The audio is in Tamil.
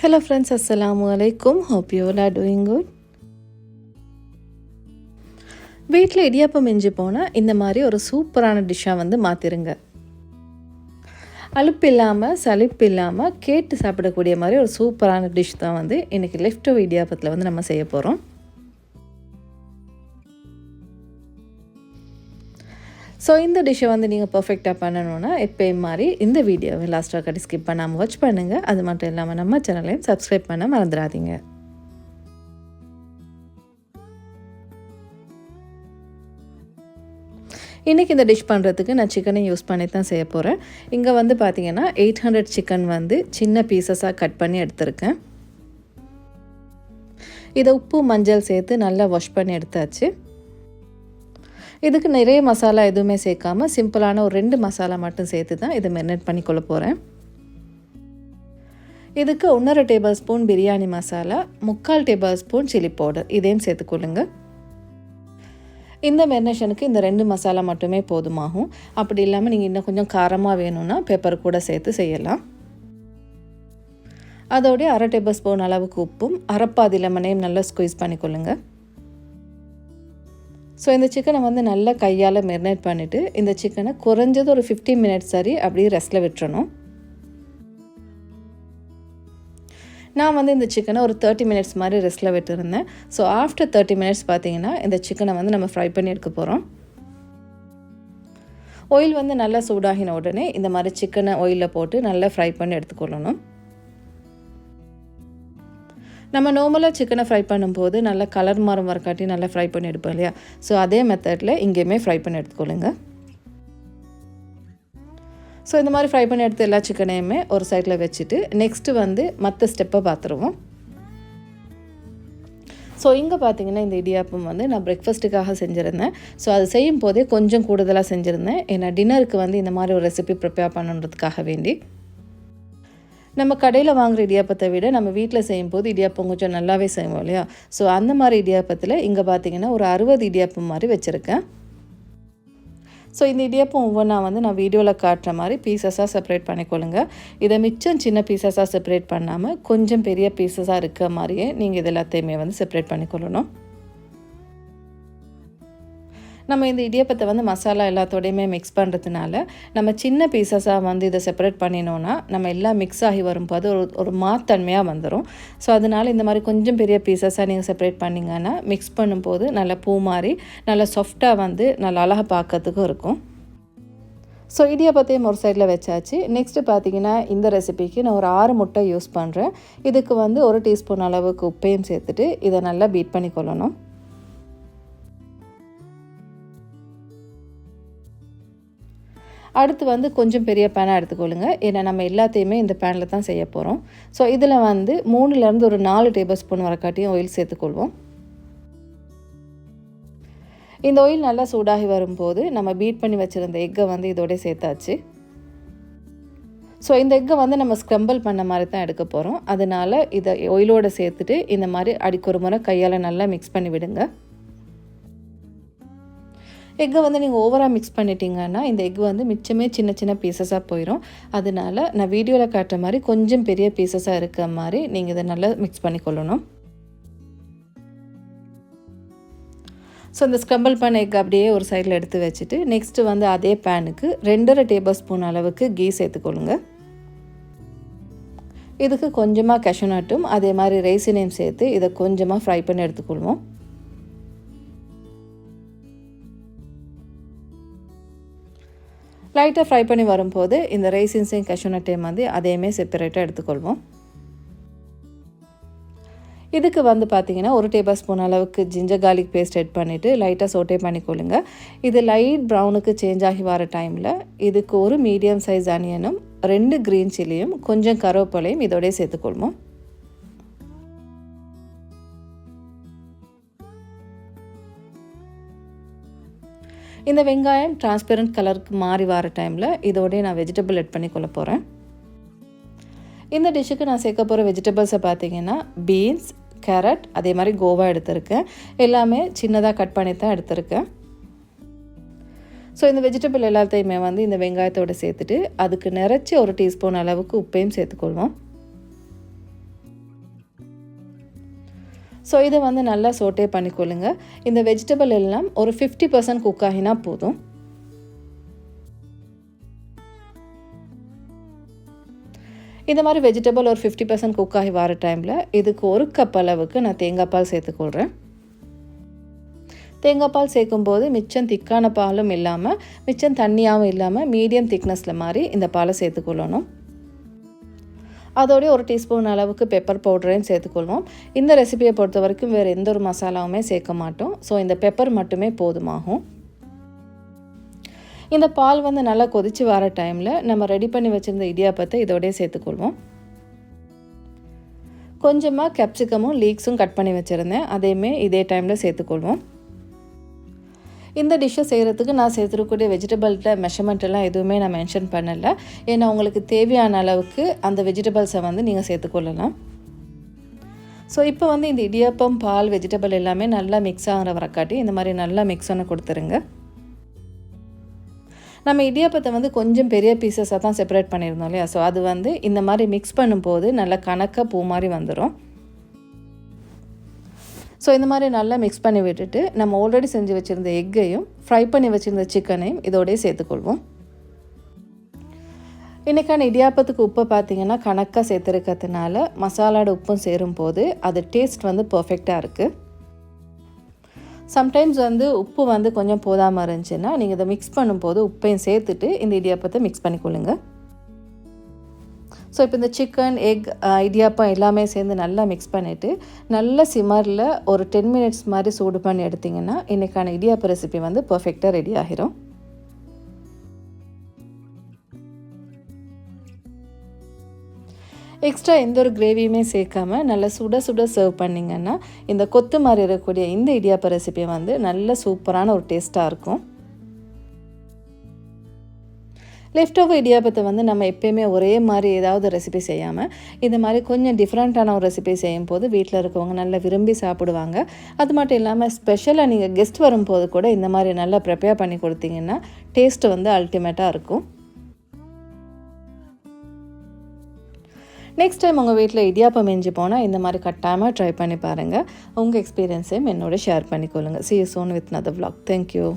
ஹலோ ஃப்ரெண்ட்ஸ் அஸ்ஸலாமு அலைக்கும் hope you are doing good வீட்டில் இடியாப்பம் மிஞ்சி போனால் இந்த மாதிரி ஒரு சூப்பரான டிஷ்ஷாக வந்து மாற்றிருங்க அலுப்பு இல்லாமல் சலிப்பு இல்லாமல் கேட்டு சாப்பிடக்கூடிய மாதிரி ஒரு சூப்பரான டிஷ் தான் வந்து இன்றைக்கி லெஃப்ட் இடியாப்பத்தில் வந்து நம்ம செய்ய போகிறோம் ஸோ இந்த டிஷ்ஷை வந்து நீங்கள் பர்ஃபெக்டாக பண்ணணும்னா எப்போயும் மாதிரி இந்த வீடியோவை லாஸ்ட்டாக கட்டி ஸ்கிப் பண்ணாமல் வாட்ச் பண்ணுங்கள் அது மட்டும் இல்லாமல் நம்ம சேனலையும் சப்ஸ்கிரைப் பண்ண மறந்துடாதீங்க. இன்றைக்கி இந்த டிஷ் பண்ணுறதுக்கு நான் சிக்கனை யூஸ் பண்ணி தான் செய்ய போகிறேன் இங்கே வந்து பார்த்தீங்கன்னா எயிட் ஹண்ட்ரட் சிக்கன் வந்து சின்ன பீசஸாக கட் பண்ணி எடுத்திருக்கேன். இதை உப்பு மஞ்சள் சேர்த்து நல்லா வாஷ் பண்ணி எடுத்தாச்சு. இதுக்கு நிறைய மசாலா எதுவுமே சேர்க்காம சிம்பிளான ஒரு ரெண்டு மசாலா மட்டும் சேர்த்து தான் இதை மெரினேட் பண்ணிக்கொள்ள போகிறேன் இதுக்கு ஒன்றரை டேபிள் ஸ்பூன் பிரியாணி மசாலா முக்கால் டேபிள் ஸ்பூன் சில்லி பவுடர் இதையும் சேர்த்துக்கொள்ளுங்க இந்த மெரினேஷனுக்கு இந்த ரெண்டு மசாலா மட்டுமே போதுமாகும். அப்படி இல்லாமல் நீங்கள் இன்னும் கொஞ்சம் காரமாக வேணும்னா பெப்பர் கூட சேர்த்து செய்யலாம். அதோடைய அரை டேபிள் ஸ்பூன் அளவுக்கு உப்பும் அரைப்பாதி லெமனையும் நல்லா ஸ்குவீஸ் பண்ணிக்கொள்ளுங்கள் ஸோ இந்த சிக்கனை வந்து நல்லா கையால் மெரினேட் பண்ணிவிட்டு இந்த சிக்கனை குறைஞ்சது ஒரு ஃபிஃப்டி மினிட்ஸ் சரி அப்படியே ரெஸ்ட்டில் விட்டுறணும். நான் வந்து இந்த சிக்கனை ஒரு தேர்ட்டி மினிட்ஸ் மாதிரி ரெஸ்ட்டில் விட்டுருந்தேன். ஸோ ஆஃப்டர் தேர்ட்டி மினிட்ஸ் பார்த்தீங்கன்னா இந்த சிக்கனை வந்து நம்ம ஃப்ரை பண்ணி எடுக்க போகிறோம் ஆயில் வந்து நல்லா சூடாகின உடனே இந்த மாதிரி சிக்கனை ஆயிலில் போட்டு நல்லா ஃப்ரை பண்ணி எடுத்துக்கொள்ளணும் நம்ம நார்மலாக சிக்கனை ஃப்ரை பண்ணும்போது நல்லா கலர் மரம் வரக்காட்டி நல்லா ஃப்ரை பண்ணி எடுப்போம் இல்லையா? ஸோ அதே மெத்தடில் இங்கேயுமே ஃப்ரை பண்ணி எடுத்துக்கொள்ளுங்க. ஸோ இந்த மாதிரி ஃப்ரை பண்ணி எடுத்த எல்லா சிக்கனையுமே ஒரு சைடில் வச்சுட்டு நெக்ஸ்ட்டு வந்து மற்ற ஸ்டெப்பை பார்த்துருவோம் ஸோ இங்கே பார்த்தீங்கன்னா இந்த இடியாப்பம் வந்து நான் பிரேக்ஃபாஸ்ட்டுக்காக செஞ்சுருந்தேன். ஸோ அது செய்யும் போதே கொஞ்சம் கூடுதலாக செஞ்சுருந்தேன். ஏன்னா டின்னருக்கு வந்து இந்த மாதிரி ஒரு ரெசிபி ப்ரிப்பேர் பண்ணுன்றதுக்காக வேண்டி. நம்ம கடையில் வாங்குகிற இடியாப்பத்தை விட நம்ம வீட்டில் செய்யும்போது இடியாப்பம் கொஞ்சம் நல்லாவே செய்வோம் இல்லையா? ஸோ அந்த மாதிரி இடியாப்பத்தில் இங்கே பார்த்தீங்கன்னா ஒரு அறுபது இடியாப்பம் மாதிரி வச்சுருக்கேன். ஸோ இந்த இடியாப்பம் ஒவ்வொன்றா வந்து நான் வீடியோவில் காட்டுற மாதிரி பீசஸாக செப்பரேட் பண்ணிக்கொள்ளுங்க. இதை மிச்சம் சின்ன பீசஸாக செப்பரேட் பண்ணாமல் கொஞ்சம் பெரிய பீசஸாக இருக்க மாதிரியே நீங்கள் இது எல்லாத்தையுமே வந்து செப்பரேட் பண்ணிக்கொள்ளணும். நம்ம இந்த இடியப்பத்தை வந்து மசாலா எல்லாத்தோடையுமே மிக்ஸ் பண்ணுறதுனால நம்ம சின்ன பீசஸாக வந்து இதை செப்பரேட் பண்ணினோன்னா நம்ம எல்லாம் மிக்ஸ் ஆகி வரும்போது ஒரு ஒரு மாத்தன்மையாக வந்துடும் ஸோ அதனால் இந்த மாதிரி கொஞ்சம் பெரிய பீசஸாக நீங்கள் செப்பரேட் பண்ணிங்கன்னா மிக்ஸ் பண்ணும்போது நல்ல பூ மாதிரி நல்ல சாஃப்டாக வந்து நல்ல அழகாக பார்க்கறதுக்கும் இருக்கும். ஸோ இடியாப்பத்தையும் ஒரு சைடில் வச்சாச்சு. நெக்ஸ்ட்டு பார்த்தீங்கன்னா இந்த ரெசிபிக்கு நான் ஒரு ஆறு முட்டை யூஸ் பண்ணுறேன் இதுக்கு வந்து ஒரு டீஸ்பூன் அளவுக்கு உப்பையும் சேர்த்துட்டு இதை நல்லா பீட் பண்ணி கொள்ளணும் அடுத்து வந்து கொஞ்சம் பெரிய பேனாக எடுத்துக்கொள்ளுங்க. ஏன்னா நம்ம எல்லாத்தையுமே இந்த பேனில் தான் செய்ய போகிறோம் ஸோ இதில் வந்து மூணுலேருந்து ஒரு நாலு டேபிள் ஸ்பூன் வரக்காட்டியும் ஆயில் சேர்த்துக்கொள்வோம். இந்த ஆயில் நல்லா சூடாகி வரும்போது நம்ம பீட் பண்ணி வச்சுருந்த எக்கை வந்து இதோட சேர்த்தாச்சு. ஸோ இந்த எக்கை வந்து நம்ம ஸ்க்ரம்பிள் பண்ண மாதிரி தான் எடுக்க போகிறோம் அதனால் இதை ஒயிலோடு சேர்த்துட்டு இந்த மாதிரி அடிக்கொரு முறை கையால் நல்லா மிக்ஸ் பண்ணி விடுங்க. எக்கை வந்து நீங்கள் ஓவராக மிக்ஸ் பண்ணிட்டீங்கன்னா இந்த எக் வந்து மிச்சமே சின்ன சின்ன பீசஸாக போயிடும் அதனால் நான் வீடியோவில் காட்டுற மாதிரி கொஞ்சம் பெரிய பீசஸாக இருக்கிற மாதிரி நீங்கள் இதை நல்லா மிக்ஸ் பண்ணிக்கொள்ளணும். ஸோ இந்த ஸ்க்ரம்பிள் பண்ண எக் அப்படியே ஒரு சைடில் எடுத்து வச்சுட்டு நெக்ஸ்ட்டு வந்து அதே பேனுக்கு ரெண்டரை டேபிள் ஸ்பூன் அளவுக்கு கீ சேர்த்துக்கொள்ளுங்க. இதுக்கு கொஞ்சமாக கஷனட்டும் அதே மாதிரி ரைசினையும் சேர்த்து இதை கொஞ்சமாக ஃப்ரை பண்ணி எடுத்துக்கொள்வோம். லைட்டாக ஃப்ரை பண்ணி வரும்போது இந்த ரைசின்ஸையும் கஷ்யூனட்டையும் வந்து அதையுமே செப்பரேட்டாக எடுத்துக்கொள்வோம். இதுக்கு வந்து பார்த்தீங்கன்னா ஒரு டேபிள் ஸ்பூன் அளவுக்கு ஜிஞ்சர் கார்லிக் பேஸ்ட் எட் பண்ணிவிட்டு லைட்டாக சோட்டே பண்ணிக்கொள்ளுங்க. இது லைட் ப்ரௌனுக்கு சேஞ்ச் ஆகி வர டைமில் இதுக்கு ஒரு மீடியம் சைஸ் அனியனும் ரெண்டு க்ரீன் சில்லியும் கொஞ்சம் கருவேப்பிலையும் இதோடய சேர்த்துக்கொள்வோம். இந்த வெங்காயம் டிரான்ஸ்பெரண்ட் கலருக்கு மாறி வர டைமில் இதோடய நான் வெஜிடபிள் எட் பண்ணி கொள்ள போகிறேன் இந்த டிஷ்ஷுக்கு நான் சேர்க்க போகிற வெஜிடபிள்ஸை பார்த்தீங்கன்னா பீன்ஸ் கேரட் அதே மாதிரி கோவா எடுத்திருக்கேன். எல்லாமே சின்னதாக கட் பண்ணி தான் எடுத்திருக்கேன். ஸோ இந்த வெஜிடபிள் எல்லாத்தையுமே வந்து இந்த வெங்காயத்தோடு சேர்த்துட்டு அதுக்கு நிறச்சி ஒரு டீஸ்பூன் அளவுக்கு உப்பையும் சேர்த்துக்கொள்வோம். ஸோ இதை வந்து நல்லா சோட்டே பண்ணிக்கொள்ளுங்க. இந்த வெஜிடபிள் எல்லாம் ஒரு ஃபிஃப்டி பர்சன்ட் குக் ஆகினா போதும். இந்த மாதிரி வெஜிடபிள் ஒரு ஃபிஃப்டி பர்சன்ட் குக் ஆகி வர டைமில் இதுக்கு ஒரு கப் அளவுக்கு நான் தேங்காய் பால் சேர்த்துக்கொள்கிறேன் தேங்காய் பால் சேர்க்கும்போது மிச்சம் திக்கான பாலும் இல்லாமல் மிச்சம் தண்ணியாகவும் இல்லாமல் மீடியம் திக்னஸில் மாதிரி இந்த பாலை சேர்த்துக்கொள்ளணும். அதோடய ஒரு டீஸ்பூன் அளவுக்கு பெப்பர் பவுடரையும் சேர்த்துக்கொள்வோம். இந்த ரெசிபியை பொறுத்த வரைக்கும் வேறு எந்த ஒரு மசாலாவுமே சேர்க்க மாட்டோம். ஸோ இந்த பெப்பர் மட்டுமே போதுமாகும். இந்த பால் வந்து நல்லா கொதித்து வர டைமில் நம்ம ரெடி பண்ணி வச்சுருந்த இடியாப்பத்தை இதோடய சேர்த்துக்கொள்வோம். கொஞ்சமாக கேப்சிகமும் லீக்ஸும் கட் பண்ணி வச்சுருந்தேன். அதையுமே இதே டைமில் சேர்த்துக்கொள்வோம். இந்த டிஷ்ஷை செய்கிறதுக்கு நான் சேர்த்துருக்கக்கூடிய வெஜிடபிள்கிட்ட மெஷர்மெண்ட் எல்லாம் எதுவுமே நான் மென்ஷன் பண்ணலை. ஏன்னா உங்களுக்கு தேவையான அளவுக்கு அந்த வெஜிடபிள்ஸை வந்து நீங்கள் சேர்த்துக்கொள்ளலாம் ஸோ இப்போ வந்து இந்த இடியாப்பம் பால் வெஜிடபிள் எல்லாமே நல்லா மிக்ஸ் ஆகிற வரக்காட்டி இந்த மாதிரி நல்லா மிக்ஸ் பண்ண கொடுத்துருங்க. நம்ம இடியாப்பத்தை வந்து கொஞ்சம் பெரிய பீசஸாக தான் செப்பரேட் பண்ணியிருந்தோம் இல்லையா? ஸோ அது வந்து இந்த மாதிரி மிக்ஸ் பண்ணும்போது நல்லா கணக்காக பூ மாதிரி வந்துடும் ஸோ இந்த மாதிரி நல்லா மிக்ஸ் பண்ணி விட்டுட்டு நம்ம ஆல்ரெடி செஞ்சு வச்சுருந்த எக்கையும் ஃப்ரை பண்ணி வச்சுருந்த சிக்கனையும் இதோடய சேர்த்துக்கொள்வோம். இன்றைக்கான இடியாப்பத்துக்கு உப்பை பார்த்தீங்கன்னா கணக்காக சேர்த்துருக்கிறதுனால மசாலாட உப்பும் சேரும் போது அது டேஸ்ட் வந்து பர்ஃபெக்டாக இருக்குது சம்டைம்ஸ் வந்து உப்பு வந்து கொஞ்சம் போதாமல் இருந்துச்சுன்னா நீங்கள் இதை மிக்ஸ் பண்ணும்போது உப்பையும் சேர்த்துட்டு இந்த இடியாப்பத்தை மிக்ஸ் பண்ணிக்கொள்ளுங்கள் ஸோ இப்போ இந்த சிக்கன் எக் இடியாப்பம் எல்லாமே சேர்ந்து நல்லா மிக்ஸ் பண்ணிவிட்டு நல்ல சிமரில் ஒரு டென் மினிட்ஸ் மாதிரி சூடு பண்ணி எடுத்திங்கன்னா இன்றைக்கான இடியாப்ப ரெசிபி வந்து பர்ஃபெக்டாக ரெடி ஆகிரும். எக்ஸ்ட்ரா எந்த ஒரு கிரேவியுமே சேர்க்காம நல்லா சுட சுட சர்வ் பண்ணிங்கன்னா இந்த கொத்து மாதிரி இருக்கக்கூடிய இந்த இடியாப்ப ரெசிபி வந்து நல்ல சூப்பரான ஒரு டேஸ்ட்டாக இருக்கும். லெஃப்ட் ஓவர் இடியாப்பத்தை வந்து நம்ம எப்பயுமே ஒரே மாதிரி ஏதாவது ரெசிபி செய்யாமல் இந்த மாதிரி கொஞ்சம் டிஃப்ரெண்ட்டான ஒரு ரெசிபி செய்யும் போது வீட்டில் இருக்கவங்க நல்லா விரும்பி சாப்பிடுவாங்க. அது மட்டும் இல்லாமல் ஸ்பெஷலாக நீங்கள் கெஸ்ட் வரும்போது கூட இந்த மாதிரி நல்லா ப்ரிப்பேர் பண்ணி கொடுத்தீங்கன்னா டேஸ்ட்டு வந்து அல்டிமேட்டாக இருக்கும். நெக்ஸ்ட் டைம் உங்கள் வீட்டில் இடியாப்பம் மிஞ்சி போனால் இந்த மாதிரி கட்டாமல் ட்ரை பண்ணி பாருங்கள் உங்கள் எக்ஸ்பீரியன்ஸையும் என்னோட share பண்ணிக்கொள்ளுங்கள் see you soon with another vlog. Thank you